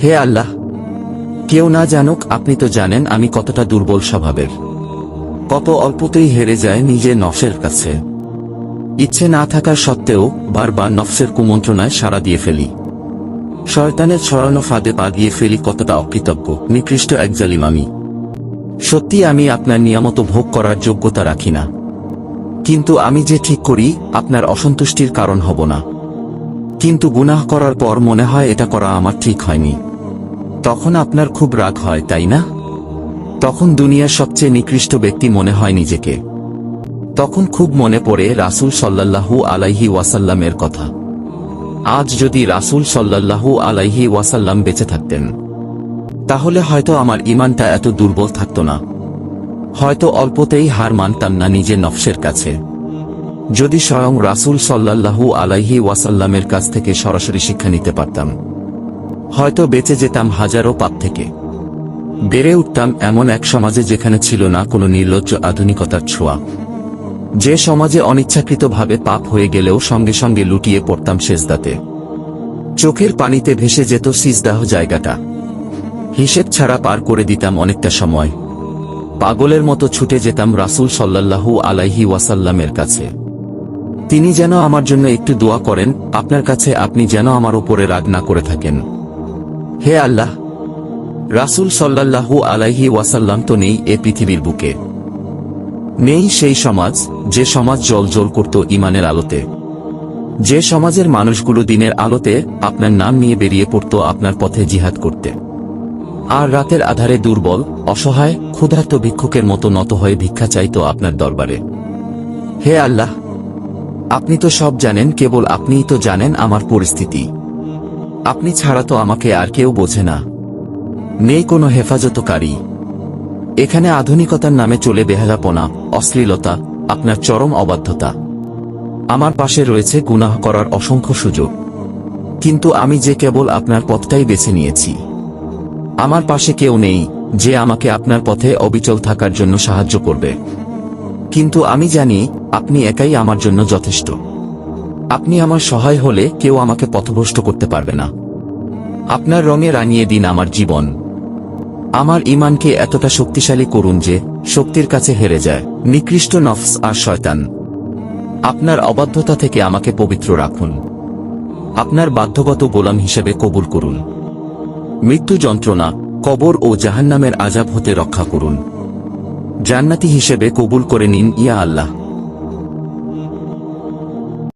হে আল্লাহ, কেউ না জানুক, আপনি তো জানেন আমি কতটা দুর্বল স্বভাবের। কত অল্পতেই হেরে যায় নিজের নফসের কাছে। ইচ্ছে না থাকার সত্ত্বেও বারবার নফসের কুমন্ত্রণায় সাড়া দিয়ে ফেলি। শয়তানের ছড়ানো ফাঁদে পা দিয়ে ফেলি কতটা অকৃতজ্ঞ, নিকৃষ্ট এক জালিম আমি। সত্যি আমি আপনার নিয়ামত ভোগ করার যোগ্যতা রাখি না। কিন্তু আমি যে ঠিক করি, আপনার অসন্তুষ্টির কারণ হব না। কিন্তু গুনাহ করার পর মনে হয় এটা করা আমার ঠিক হয়নি। তখন আপনার খুব রাগ হয়, তাই না? তখন দুনিয়ার সবচেয়ে নিকৃষ্ট ব্যক্তি মনে হয় নিজেকে। তখন খুব মনে পড়ে রাসূল সাল্লাল্লাহু আলাইহি ওয়াসাল্লামের কথা। আজ যদি রাসূল সাল্লাল্লাহু আলাইহি ওয়াসাল্লাম বেঁচে থাকতেন, তাহলে হয়তো আমার ইমানটা এত দুর্বল থাকত না। হয়তো অল্পতেই হার মানতাম না নিজের নফসের কাছে। যদি স্বয়ং রাসূল সাল্লাল্লাহু আলাইহি ওয়াসাল্লামের কাছ থেকে সরাসরি শিক্ষা নিতে পারতাম। হয়তো বেঁচে যেতাম হাজারো পাপ থেকে। বেড়ে উঠতাম এমন এক সমাজে যেখানে ছিল না কোনো নির্লজ্জ আধুনিকতার ছোঁয়া। যে সমাজে অনিচ্ছাকৃতভাবে পাপ হয়ে গেলেও সঙ্গে সঙ্গে লুটিয়ে পড়তাম সেজদাতে। চোখের পানিতে ভেসে যেত সিজদাহ জায়গাটা। হিসেব ছাড়া পার করে দিতাম অনেকটা সময়। পাগলের মতো ছুটে যেতাম রাসূল সাল্লাল্লাহু আলাইহি ওয়াসাল্লামের কাছে। তিনি যেন আমার জন্য একটু দোয়া করেন, আপনার কাছে আপনি যেন আমার উপরে রাগ না করে থাকেন। হে আল্লাহ! রাসূল সাল্লাল্লাহু আলাইহি ওয়াসাল্লাম তো নেই এ পৃথিবীর বুকে। নেই সেই সমাজ, যে সমাজ জল জল করত ইমানের আলোতে। যে সমাজের মানুষগুলো দিনের আলোতে আপনার নাম নিয়ে বেরিয়ে পড়ত আপনার পথে জিহাদ করতে। আর রাতের আধারে দুর্বল, অসহায়, ক্ষুধার্ত ভিক্ষুকের মতো নত হয়ে ভিক্ষা চাইত আপনার দরবারে। হে আল্লাহ! আপনি তো সব জানেন, কেবল আপনিই তো জানেন আমার পরিস্থিতি। আপনি ছাড়া তো আমাকে আর কেউ বোঝে না। নেই কোনো হেফাজতকারী। এখানে আধুনিকতার নামে চলে বেহালাপনা, অশ্লীলতা, আপনার চরম অবাধ্যতা। আমার পাশে রয়েছে গুনাহ করার অসংখ্য সুযোগ। কিন্তু আমি যে কেবল আপনার পথটাই বেছে নিয়েছি। আমার পাশে কেউ নেই, যে আমাকে আপনার পথে অবিচল থাকার জন্য সাহায্য করবে। কিন্তু আমি জানি আপনি একাই আমার জন্য যথেষ্ট। আপনি আমার সহায় হলে কেউ আমাকে পথভ্রষ্ট করতে পারবে না। আপনার রঙে রাঙিয়ে দিন আমার জীবন। আমার ইমানকে এতটা শক্তিশালী করুন যে শক্তির কাছে হেরে যায়। নিকৃষ্ট নফস আর শয়তান। আপনার অবাধ্যতা থেকে আমাকে পবিত্র রাখুন। আপনার বাধ্যগত গোলাম হিসেবে কবুল করুন। মৃত্যু যন্ত্রণা, কবর ও জাহান্নামের আজাব হতে রক্ষা করুন। জান্নাতি হিসেবে কবুল করে নিন ইয়া আল্লাহ।